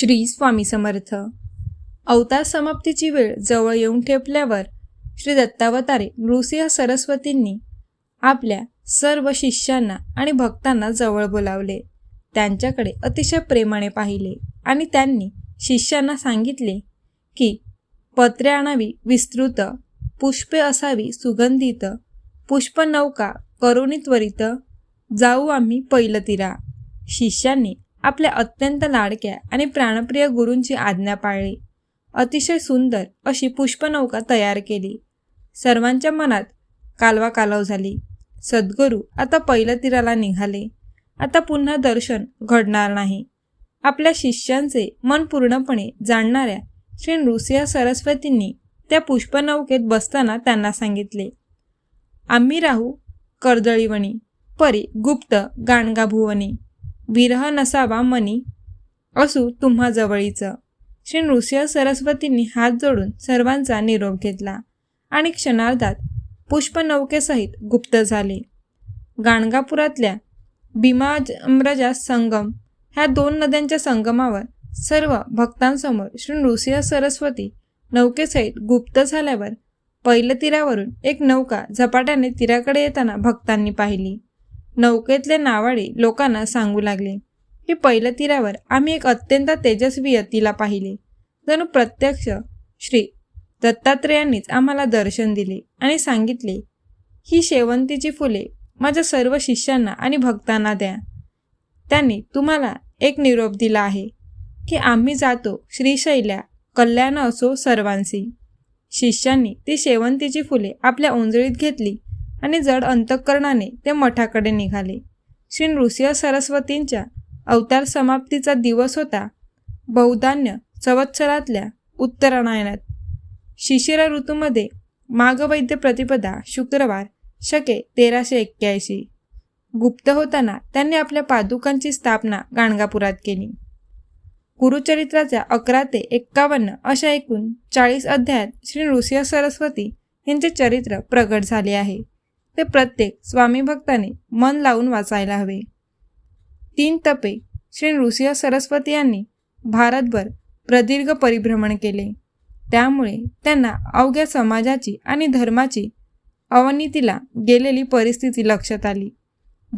श्री स्वामी समर्थ. अवतार समाप्तीची वेळ जवळ येऊन ठेपल्यावर श्री दत्तावतारे नृसिंह सरस्वतींनी आपल्या सर्व शिष्यांना आणि भक्तांना जवळ बोलावले. त्यांच्याकडे अतिशय प्रेमाने पाहिले आणि त्यांनी शिष्यांना सांगितले की पत्रे आणावी विस्तृत पुष्पे असावी सुगंधित पुष्पनौका करुणी त्वरित जाऊ आम्ही पैलतीरा. शिष्यांनी आपल्या अत्यंत लाडक्या आणि प्राणप्रिय गुरूंची आज्ञा पाळली. अतिशय सुंदर अशी पुष्पनौका तयार केली. सर्वांच्या मनात कालवा कालव झाली. सद्गुरू आता पैलतीराला निघाले. आता पुन्हा दर्शन घडणार नाही. आपल्या शिष्यांचे मन पूर्णपणे जाणणाऱ्या श्री नृसिंह सरस्वतींनी त्या पुष्पनौकेत बसताना त्यांना सांगितले आम्ही राहू कर्दळीवणी परी गुप्त गाणगाभुवनी. विरह नसावा मनी. असू तुम्हा जवळीचं. श्री नृसिंह सरस्वतींनी हात जोडून सर्वांचा निरोप घेतला आणि क्षणार्धात पुष्पनौकेसहित गुप्त झाले. गाणगापुरातल्या भीमाजम्रजा संगम ह्या दोन नद्यांच्या संगमावर सर्व भक्तांसमोर श्री नृसिंह सरस्वती नौकेसहित गुप्त झाल्यावर पहिल्या तीरावरून एक नौका झपाट्याने तीराकडे येताना भक्तांनी पाहिली. नौकेतले नावाडे लोकांना सांगू लागले. की पहिल्या तीरावर आम्ही एक अत्यंत तेजस्वी यतीला पाहिले. जणू प्रत्यक्ष श्री दत्तात्रेयांनीच आम्हाला दर्शन दिले आणि सांगितले ही शेवंतीची फुले माझ्या सर्व शिष्यांना आणि भक्तांना द्या. त्यांनी तुम्हाला एक निरोप दिला आहे की आम्ही जातो श्रीशैल्या कल्याण असो सर्वांशी. शिष्यांनी ती शेवंतीची फुले आपल्या ओंजळीत घेतली आणि जड अंतःकरणाने ते मठाकडे निघाले. श्री नृसिंह सरस्वतींच्या अवतार समाप्तीचा दिवस होता. बहुधान्य संवत्सरातल्या उत्तरायणात शिशिर ऋतूमध्ये माघवैद्य प्रतिपदा शुक्रवार शके तेराशे एक्क्याऐंशी. गुप्त होताना त्यांनी आपल्या पादुकांची स्थापना गाणगापुरात केली. गुरुचरित्राच्या अकरा ते एक्कावन्न अशा एकूण चाळीस अध्यायात श्री नृसिंह सरस्वती यांचे चरित्र प्रगट झाले आहे. ते प्रत्येक स्वामी भक्ताने मन लावून वाचायला हवे. तीन तपे श्री नृसिंह सरस्वती यांनी भारतभर प्रदीर्घ परिभ्रमण केले. त्यामुळे त्यांना अवघ्या समाजाची आणि धर्माची अवनीतीला गेलेली परिस्थिती लक्षात आली.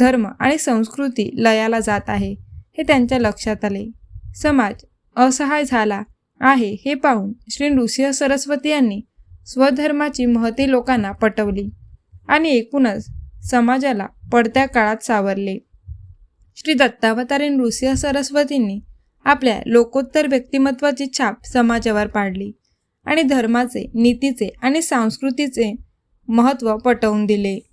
धर्म आणि संस्कृती लयाला जात आहे हे त्यांच्या लक्षात आले. समाज असहाय झाला आहे हे पाहून श्री नृसिंह सरस्वती यांनी स्वधर्माची महती लोकांना पटवली. आणि एकूणच समाजाला पडत्या काळात सावरले. श्री दत्तावतारी नृसिंह सरस्वतींनी आपल्या लोकोत्तर व्यक्तिमत्वाची छाप समाजावर पाडली आणि धर्माचे नीतीचे आणि संस्कृतीचे महत्त्व पटवून दिले.